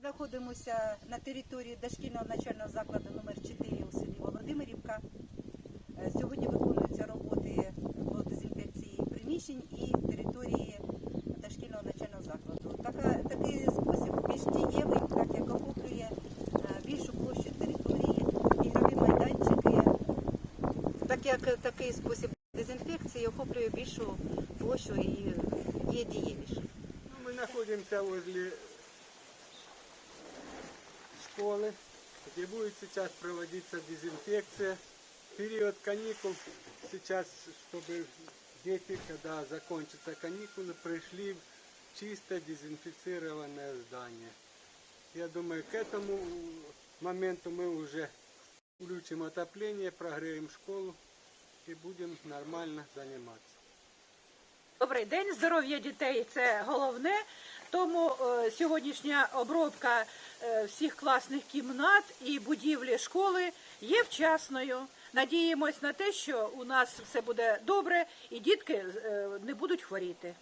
Знаходимося на території дошкільного навчального закладу номер 4 у селі Володимирівка. Е, Сьогодні виконуються роботи по дезінфекції приміщень і території дошкільного навчального закладу. Така, такий спосіб більш дієвий, так як охоплює е, більшу площу території, ігрові майданчики. Так як такий спосіб дезінфекції охоплює більшу площу і є дієвішим. Ну, Мы находимся возле школы, где будет сейчас проводиться дезинфекция. Период каникул сейчас, чтобы дети, когда закончатся каникулы, пришли в чисто дезинфицированное здание. Я думаю, к этому моменту мы уже включим отопление, прогреем школу и будемо нормально займатися. Добрий день, здоров'я дітей це головне. Тому е, сьогоднішня обробка е, всіх класних кімнат і будівлі школи є вчасною. Надіємось на те, що у нас все буде добре і дітки е, не будуть хворіти.